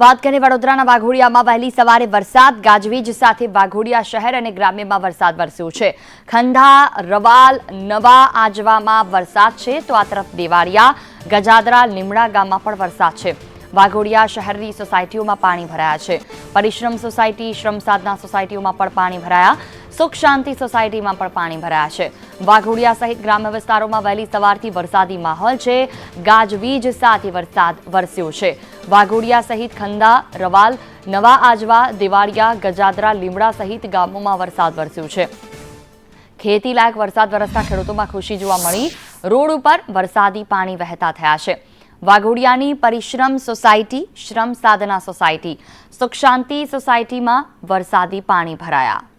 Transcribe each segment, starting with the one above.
વાત કરીએ વડોદરાના વાઘોડિયામાં વહેલી સવારે વરસાદ, ગાજવીજ સાથે વાઘોડિયા શહેર અને ગ્રામ્યમાં વરસાદ વરસ્યો છે. ખંધા, રવાલ, નવા આજવામાં વરસાદ છે તો આ તરફ દેવાળિયા ગજાદરા, લીમડા ગામમાં પણ વરસાદ છે. વાઘોડિયા શહેરની સોસાયટીઓમાં પાણી ભરાયા છે. પરિશ્રમ સોસાયટી, શ્રમ સાધના સોસાયટીઓમાં પણ પાણી ભરાયા. સુખ શાંતિ સોસાયટીમાં પણ પાણી ભરાયા છે. વાઘોડિયા સહિત ગ્રામ્ય વિસ્તારોમાં વહેલી સવારથી વરસાદી માહોલ છે. ગાજવીજ સાથે વરસાદ વરસ્યો છે. વાઘોડિયા સહિત ખંદા, રવાલ, નવા આજવા, દિવાળિયા, ગજાદરા, લીમડા સહિત ગામોમાં વરસાદ વરસ્યો છે. ખેતી લાયક વરસાદ વરસતા ખેડૂતોમાં ખુશી જોવા મળી. રોડ ઉપર વરસાદી પાણી વહેતા થયા છે. વાઘોડિયાની પરિશ્રમ સોસાયટી, શ્રમ સાધના સોસાયટી, સુખ શાંતિ સોસાયટીમાં વરસાદી પાણી ભરાયા પણ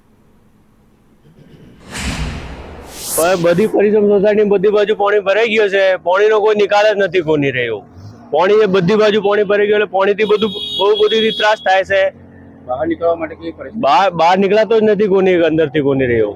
બધી પરિશ્રમ સોસાયટી બધી બાજુ પાણી ભરાઈ ગયો છે. પાણીનો કોઈ નિકાલ જ નથી કોની રહ્યો. પાણી એ બધી બાજુ પાણી ભરાઈ ગયું એટલે પાણીથી બધું બહુ બધી ત્રાસ થાય છે. બહાર નીકળવા માટે કેવી બહાર બહાર નીકળાતો જ નથી કોની અંદરથી કોની રહ્યો.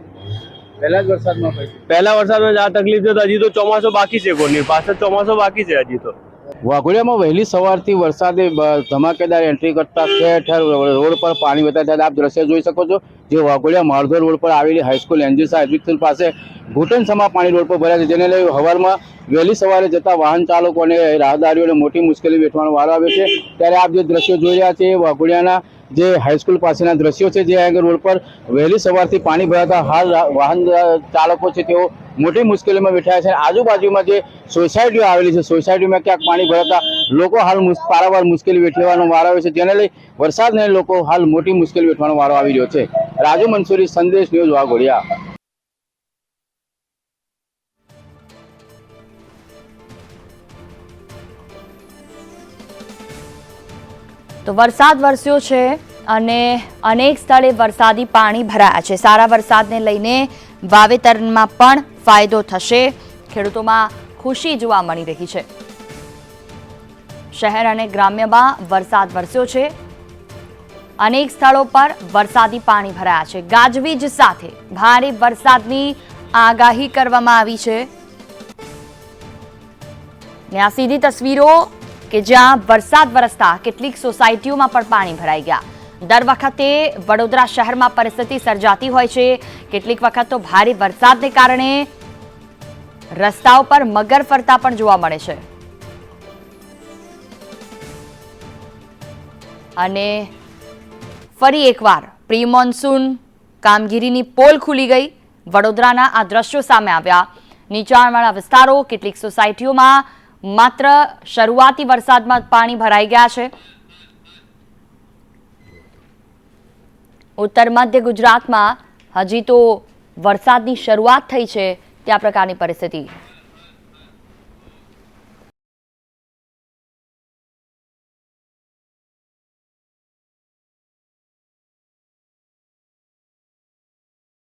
પહેલા જ વરસાદમાં પહેલા વરસાદમાં આ તકલીફ છે તો હજી તો ચોમાસો બાકી છે કોની? પાછળ ચોમાસો બાકી છે હજી તો. વાઘોડિયામાં વહેલી સવારથી વરસાદે ધમાકેદાર એન્ટ્રી કરતા ઠેર ઠેર રોડ પર પાણી વધતા ત્યારે આપ દ્રશ્ય જોઈ શકો છો જે વાઘોડિયા માળધોર રોડ પર આવેલી હાઈસ્કૂલ એનજીસા એજ્યુકેશન પાસે ઘૂંટણ સમા પાણી રોડ પર ભર્યા છે જેને લઈ હવારમાં વહેલી સવારે જતા વાહન ચાલકોને રાહદારીઓને મોટી મુશ્કેલી વેઠવાનો વારો આવ્યો છે. ત્યારે આપ જે દ્રશ્યો જોઈ રહ્યા છે, એ વાઘોડિયાના જે હાઈસ્કૂલ પાસેના દ્રશ્યો છે, જે આગળ રોડ પર વહેલી સવારથી પાણી ભરાતા હાલ વાહન ચાલકો છે, તેઓ મોટી મુશ્કેલીમાં બેઠા છે. આજુબાજુમાં જે સોસાયટીઓ આવેલી છે, સોસાયટીમાં ક્યાંક પાણી ભરાતા લોકો હાલ પારાવાર મુશ્કેલી વેઠવાનો વારો આવ્યો છે. જેને લઈ વરસાદને લોકો હાલ મોટી મુશ્કેલી વેઠવાનો વારો આવી રહ્યો છે. રાજુ મંસૂરી, સંદેશ ન્યૂઝ વાઘોડિયા. તો વરસાદ વરસ્યો છે અને અનેક સ્થળે વરસાદી પાણી ભરાયા છે. સારા વરસાદને લઈને વાવેતરમાં પણ ફાયદો થશે. ખેડૂતોમાં ખુશી જોવા મળી રહી છે. શહેર અને ગ્રામ્યમાં વરસાદ વરસ્યો છે. અનેક સ્થળો પર વરસાદી પાણી ભરાયા છે. ગાજવીજ સાથે ભારે વરસાદની આગાહી કરવામાં આવી છે. આ સીધી તસવીરો કે જ્યાં વરસાદ વરસતા કેટલીક સોસાયટીઓમાં પણ પાણી ભરાઈ ગયા. દર વખતે વડોદરા શહેરમાં પરિસ્થિતિ સર્જાતી હોય છે. કેટલીક વખત તો ભારે વરસાદને કારણે રસ્તાઓ પર મગર ફરતા પણ જોવા મળે છે. અને ફરી એકવાર પ્રી મોન્સૂન કામગીરીની પોલ ખુલી ગઈ. વડોદરાના આ દ્રશ્યો સામે આવ્યા. નીચાણવાળા વિસ્તારો, કેટલીક સોસાયટીઓમાં માત્ર શરૂઆતી વરસાદમાં પાણી ભરાઈ ગયા છે. ઉત્તર મધ્ય ગુજરાતમાં હજી તો વરસાદની શરૂઆત થઈ છે ત્યાં પ્રકારની પરિસ્થિતિ.